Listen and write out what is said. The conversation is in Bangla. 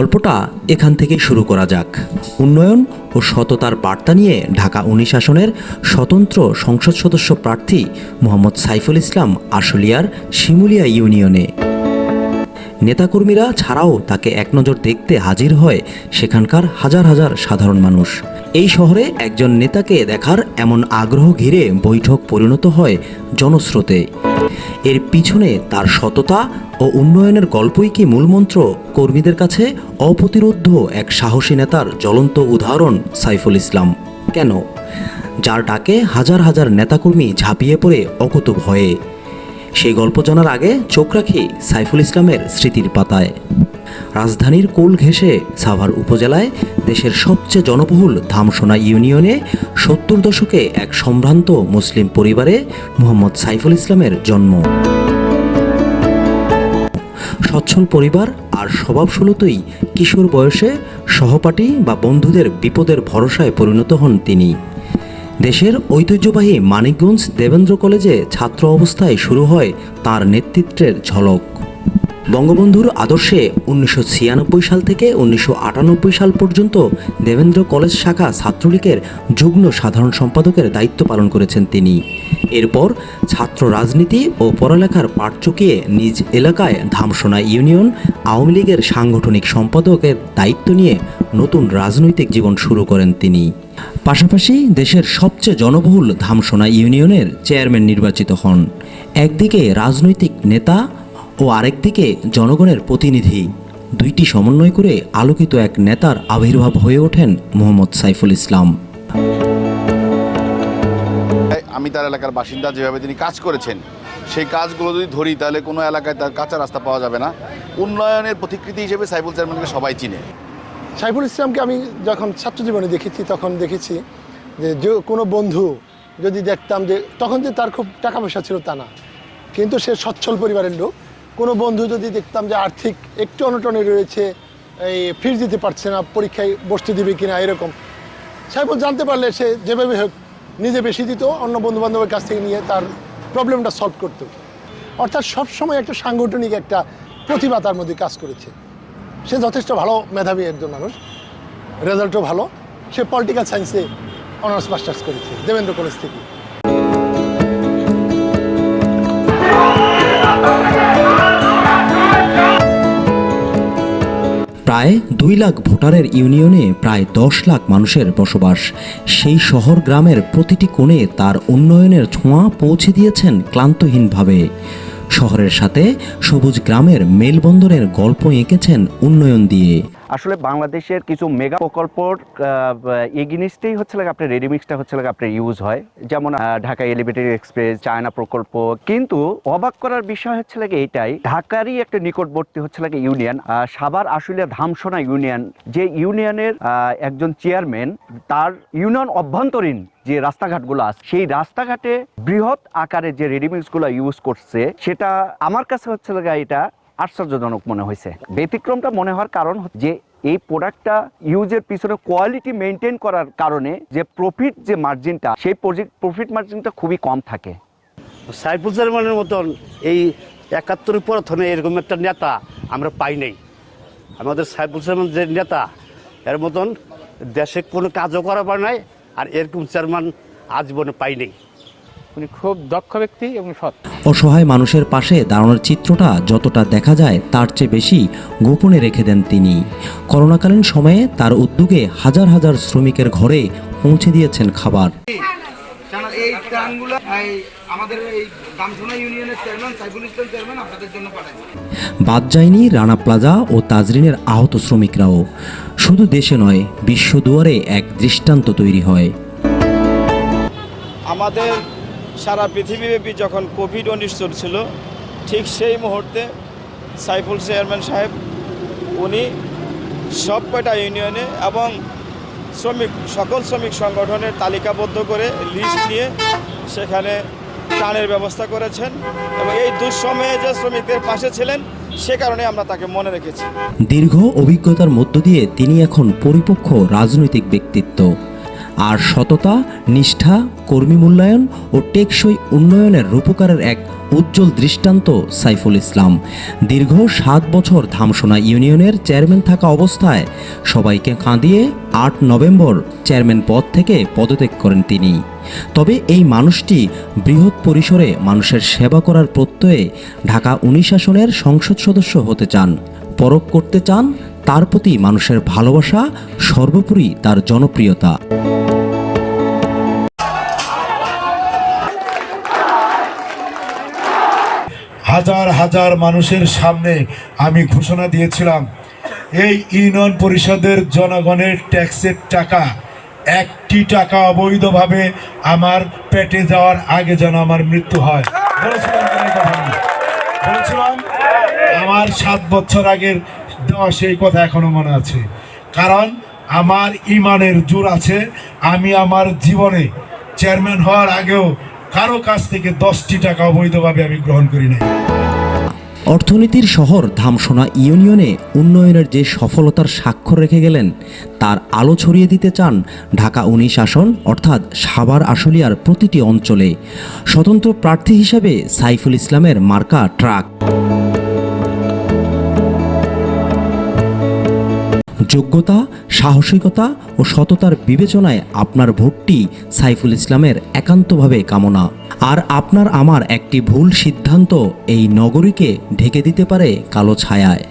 গল্পটা এখান থেকে শুরু করা যাক। উন্নয়ন ও সততার বার্তা নিয়ে ঢাকা উনিশ আসনের স্বতন্ত্র সংসদ সদস্য প্রার্থী মোহাম্মদ সাইফুল ইসলাম আশুলিয়ার শিমুলিয়া ইউনিয়নে। নেতাকর্মীরা ছাড়াও তাকে এক নজর দেখতে হাজির হয় সেখানকার হাজার হাজার সাধারণ মানুষ। এই শহরে একজন নেতাকে দেখার এমন আগ্রহ ঘিরে বৈঠক পরিণত হয় জনস্রোতে। এর পিছনে তার সততা ও উন্নয়নের গল্পই কি মূলমন্ত্র কর্মীদের কাছে অপ্রতিরোধ্য এক সাহসী নেতার জ্বলন্ত উদাহরণ সাইফুল ইসলাম। কেন? যার ডাকে হাজার হাজার নেতাকর্মী ঝাঁপিয়ে পড়ে অকুত ভয়ে সেই গল্প জানার আগে চোখ রাখি সাইফুল ইসলামের স্মৃতির পাতায়। রাজধানীর কোল ঘেঁষে সাভার উপজেলায় দেশের সবচেয়ে জনবহুল ধামসোনা ইউনিয়নে সত্তর দশকে এক সম্ভ্রান্ত মুসলিম পরিবারে মোহাম্মদ সাইফুল ইসলামের জন্ম। সচ্ছল পরিবার আর স্বভাবসুলতই কিশোর বয়সে সহপাঠী বা বন্ধুদের বিপদের ভরসায় পরিণত হন তিনি। দেশের ঐতিহ্যবাহী মানিকগঞ্জ দেবেন্দ্র কলেজে ছাত্র অবস্থায় শুরু হয় তার নেতৃত্বের ঝলক। বঙ্গবন্ধুর আদর্শে উনিশশো ছিয়ানব্বই সাল থেকে উনিশশো আটানব্বই সাল পর্যন্ত দেবেন্দ্র কলেজ শাখা ছাত্রলীগের যুগ্ম সাধারণ সম্পাদকের দায়িত্ব পালন করেছেন তিনি। এরপর ছাত্র রাজনীতি ও পড়ালেখার পাঠ চুকিয়ে নিজ এলাকায় ধামসোনা ইউনিয়ন আওয়ামী লীগের সাংগঠনিক সম্পাদকের দায়িত্ব নিয়ে নতুন রাজনৈতিক জীবন শুরু করেন তিনি। পাশাপাশি দেশের সবচেয়ে জনবহুল ধামসোনা ইউনিয়নের চেয়ারম্যান নির্বাচিত হন। একদিকে রাজনৈতিক নেতা ও আরেকদিকে জনগণের প্রতিনিধি। দুইটি সমন্বয় করে আলোকিত এক নেতার আবির্ভাব হয়ে ওঠেন মোহাম্মদ সাইফুল ইসলাম। আমি তার এলাকার বাসিন্দা যেভাবে তিনি কাজ করেছেন সেই কাজগুলো যদি ধরি তাহলে কোনো এলাকায় তার কাঁচা রাস্তা পাওয়া যাবে না। উন্নয়নের প্রতিকৃতি হিসেবে সাইফুল চেয়ারম্যানকে সবাই চিনে। সাইফুল ইসলামকে আমি যখন ছাত্র জীবনে দেখেছি তখন দেখেছি যে যে কোনো বন্ধু যদি দেখতাম যে তখন যে তার খুব টাকা পয়সা ছিল তা না। কিন্তু সে সচ্ছল পরিবারের লোক। কোনো বন্ধু যদি দেখতাম যে আর্থিক একটু অনটনে রয়েছে, এই ফিস দিতে পারছে না, পরীক্ষায় বসতে দিবে কিনা, এরকম। সাইফুল জানতে পারলে সে যেভাবে হোক নিজে বেশি দিত, অন্য বন্ধু বান্ধবের কাছ থেকে নিয়ে তার প্রবলেমটা সলভ করতো। অর্থাৎ সবসময় একটা সাংগঠনিক একটা প্রতিভা তার মধ্যে কাজ করেছে। সে যথেষ্ট ভালো মেধাবী একজন মানুষ। রেজাল্টও ভালো। সে পলিটিক্যাল সায়েন্সে অনার্স মাস্টার্স করেছে, দেবেন্দ্র কলেজ থেকে। প্রায় দুই লাখ ভোটারের ইউনিয়নে প্রায় দশ লাখ মানুষের বসবাস। সেই শহর গ্রামের প্রতিটি কোণে তার উন্নয়নের ছোঁয়া পৌঁছে দিয়েছেন ক্লান্তহীনভাবে। শহরের সাথে সবুজ গ্রামের মেলবন্দরের গল্প এঁকেছেন উন্নয়ন দিয়ে। আসলে বাংলাদেশের কিছু মেগা প্রকল্পর এগিনিস্টেই হচ্ছে লাগে আপনার রেডিমিক্সটা হচ্ছে লাগে আপনার ইউজ হয়। যেমন ঢাকা এলিভেটেড এক্সপ্রেস চায়না প্রকল্প। কিন্তু অবাক করার বিষয় হচ্ছে লাগে এটাই, ঢাকারই একটা নিকটবর্তী হচ্ছে লাগে ইউনিয়ন সাভার আশুলিয়া ধামসোনা ইউনিয়ন। যে ইউনিয়নের একজন চেয়ারম্যান তার ইউনিয়ন অভ্যন্তরীণ যে রাস্তাঘাটগুলো আছে, সেই রাস্তাঘাটে বৃহৎ আকারে যে রেডিমিক্সগুলো ইউজ করছে, সেটা আমার কাছে হচ্ছে লাগে এটা আশ্চর্যজনক মনে হয়েছে। ব্যতিক্রমটা মনে হওয়ার কারণ যে, এই প্রোডাক্টটা ইউজের পিছনে কোয়ালিটি মেনটেন করার কারণে যে প্রফিট যে মার্জিনটা সেই প্রফিট মার্জিনটা খুবই কম থাকে। সাইফুল সালমানের মতন এই একাত্তরের প্রথমে এরকম একটা নেতা আমরা পাই নাই। আমাদের সাইফুল সালমান যে নেতা, এর মতন দেশে কোনো কাজও করা পারে নাই আর এরকম চেয়ারম্যান আজীবনে পাই নাই। উনি খুব দক্ষ ব্যক্তি এবং সৎ। অসহায় মানুষের পাশে দাঁড়ানোর চিত্রটা যতটা দেখা যায় তার চেয়ে বেশি গোপনে রেখে দেন তিনি। করোনাকালীন সময়ে তার উদ্যোগে হাজার হাজার শ্রমিকের ঘরে পৌঁছে দিয়েছেন খাবার। এই ত্রাণগুলো আমাদের এই দামসোনা ইউনিয়নের চেয়ারম্যান সাইফুল ইসলাম চেয়ারম্যান আপনাদের জন্য বাদ যায়নি রানা প্লাজা ও তাজরিনের আহত শ্রমিকরাও। শুধু দেশে নয় বিশ্ব দুয়ারে এক দৃষ্টান্ত তৈরি হয়। আমাদের সারা পৃথিবীব্যাপী যখন কোভিড উনিশ চলছিল, ঠিক সেই মুহূর্তে সাইফুল চেয়ারম্যান সাহেব, উনি সব কয়টা ইউনিয়নে এবং শ্রমিক, সকল শ্রমিক সংগঠনের তালিকাবদ্ধ করে লিস্ট নিয়ে সেখানে ত্রাণের ব্যবস্থা করেছেন এবং এই দুঃসময়ে যে শ্রমিকদের পাশে ছিলেন, সে কারণে আমরা তাকে মনে রেখেছি। দীর্ঘ অভিজ্ঞতার মধ্য দিয়ে তিনি এখন পরিপক্ক রাজনৈতিক ব্যক্তিত্ব। আর সততা, নিষ্ঠা, কর্মী মূল্যায়ন ও টেকসই উন্নয়নের রূপকারের এক উজ্জ্বল দৃষ্টান্ত সাইফুল ইসলাম। দীর্ঘ সাত বছর ধামসোনা ইউনিয়নের চেয়ারম্যান থাকা অবস্থায় সবাইকে কাঁদিয়ে আট নভেম্বর চেয়ারম্যান পদ থেকে পদত্যাগ করেন তিনি। তবে এই মানুষটি বৃহৎ পরিসরে মানুষের সেবা করার প্রত্যয়ে ঢাকা উনিশ আসনের সংসদ সদস্য হতে চান, পরখ করতে চান, তার প্রতি মানুষের ভালোবাসা সর্বোপরি তার জনপ্রিয়তা। হাজার হাজার মানুষের সামনে আমি ঘোষণা দিয়েছিলাম, এই ইউনিয়ন পরিষদের জনগণের ট্যাক্সের টাকা, একটি টাকা অবৈধভাবে আমার পেটে যাওয়ার আগে যেন আমার মৃত্যু হয়। আমার সাত বছর আগের দেওয়া সেই কথা এখনও মনে আছে। কারণ আমার ইমানের জোর আছে, আমি আমার জীবনে চেয়ারম্যান হওয়ার আগেও কারও কাছ থেকে দশটি টাকা অবৈধভাবে আমি গ্রহণ করি নাই। অর্থনীতির শহর ধামসোনা ইউনিয়নে উন্নয়নের যে সফলতার স্বাক্ষর রেখে গেলেন, তার আলো ছড়িয়ে দিতে চান ঢাকা উনিশ আসন, অর্থাৎ সাভার আশুলিয়ার প্রতিটি অঞ্চলে। স্বতন্ত্র প্রার্থী হিসেবে সাইফুল ইসলামের মার্কা ট্রাক। যোগ্যতা, সাহসিকতা ও সততার বিবেচনায় আপনার ভোটটি সাইফুল ইসলামের একান্তভাবে কামনা। আর আপনার আমার একটি ভুল সিদ্ধান্ত এই নগরীকে ঢেকে দিতে পারে কালো ছায়ায়।